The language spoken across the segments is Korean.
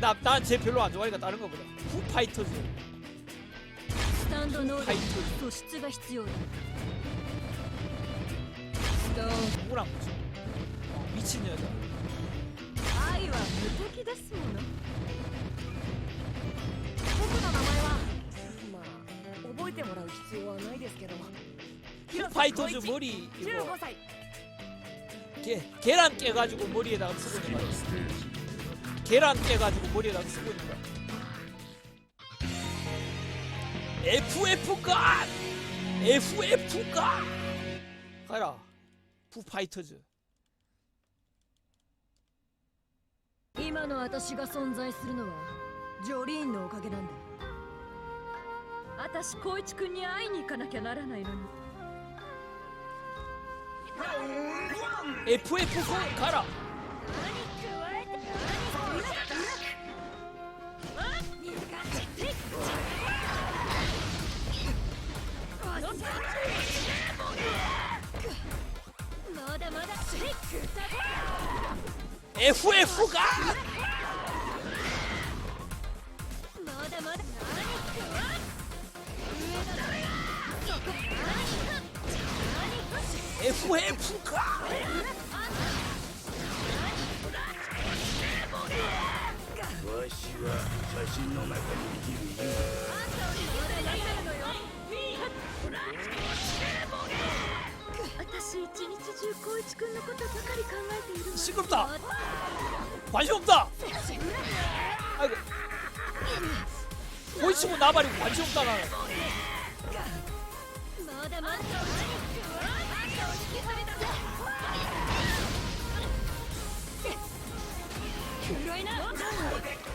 나난쟤 별로 안 좋아하니까 다른 거보다 푸파이터즈 スタンド能力はい素質が必要だストーン 누구랑 뭐지 어, 미친 여자 愛は無敵ですもの僕の名前はまあ覚えてもらう必要はないですけど 푸파이터즈 머리 이거 15歳 계, 계란 깨가지고 머리에다가 쓰고 있는 거야 계란 깨가지고 머리에다가 쓰고 있는 거야 FF가 FF가 가라 푸파이터즈 今の私が存在するのはジョリーンのおかげなんだ私光一君に会いに行かなきゃならないのに FF가 가 FF가. FF가. 시끄럽다. 관심 없다. 아이고. 보이치고 나발이 관심 없다 나는.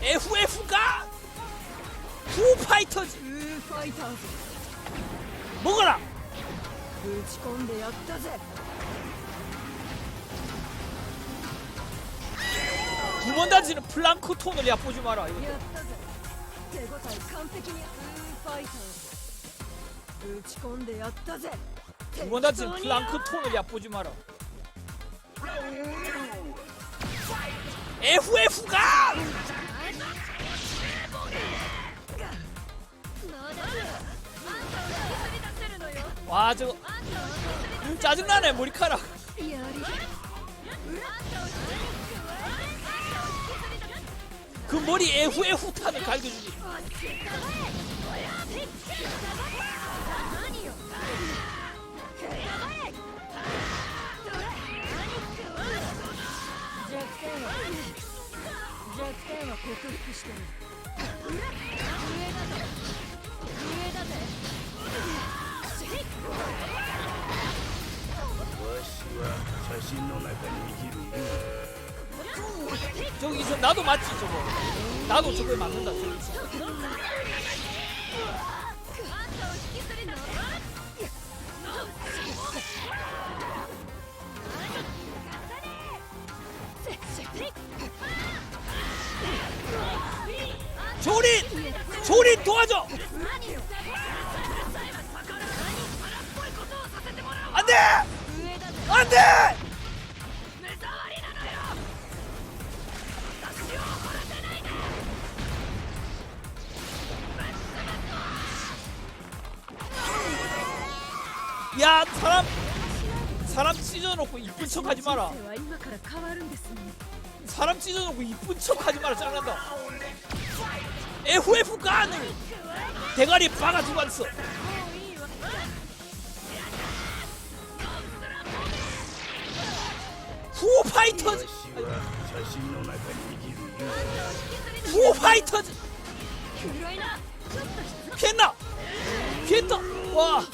FF가 후파이터즈 먹어라 打ち込んでやったぜ 두 번 다지는 플랑크톤을 얕보지 마라 이거 やったぜ手応え完璧にウーファイターズ打ち込んでやったぜ 두 번 다지는 플랑크톤을 얕보지 마라 FF가 まだあんたを引きずり出せるのよ 와 저거 あんたを引きず 짜증나네 머리카락 りやりあんたを引きずり出 그 머리 FF 탄을 갈겨주지 저기 저 나도 맞지 저거 나도 저거에 맞는다 조린! 조린 도와줘! 안돼! 안돼! 야 사람 사람 찢어놓고 이쁜 척 하지 마라. 사람 찢어놓고 이쁜 척 하지 마라 짱난다. FF 간을 대가리 빠가 죽었어 후파이터즈. 후파이터즈. 피했나? 피했다. 와.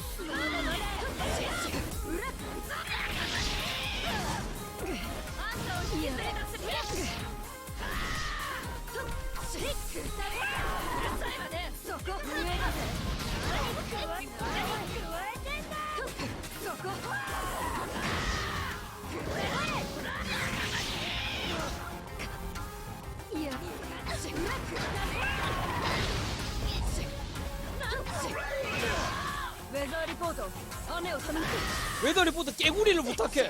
웨더 리포트 깨구리를 부탁해.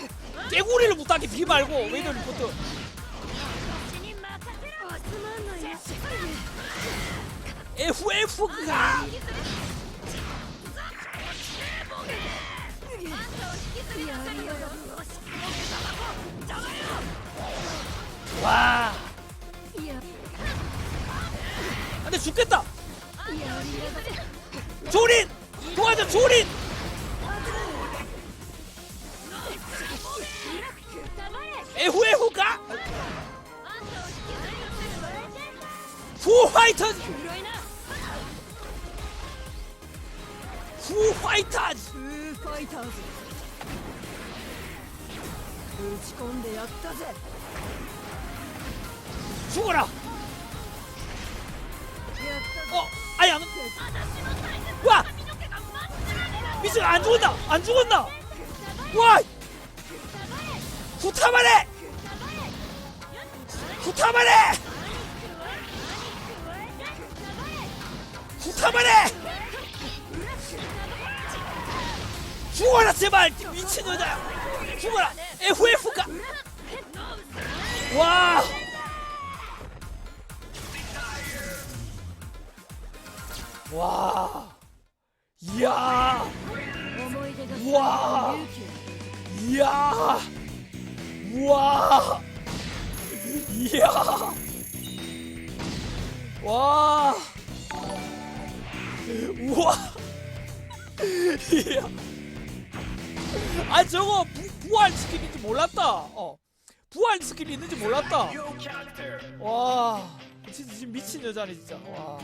깨구리를 부탁해 비 말고. 웨더 리포트 FF가. 와. 아, 안돼 죽겠다. 조린! 도와줘 조린! 화이터즈 黒いな 후화이터즈 フーファイターズ打ち込んでやったぜ 죽어라 やったぜ 어 아니 안 와! 미친 안 죽었나? 안 죽었나? 와! 후타마네! 후타마네! 붙어버려! 죽어라 제발! 미친놈아! 죽어라! FF가! 와! 와! 이야! 와! 이야! 와, 이야! 와! 우와, 이야, 아 저거 부, 부활 스킬 있는지 몰랐다. 어, 부활 스킬 있는지 몰랐다. 와, 진짜 미친 여자네 진짜. 와.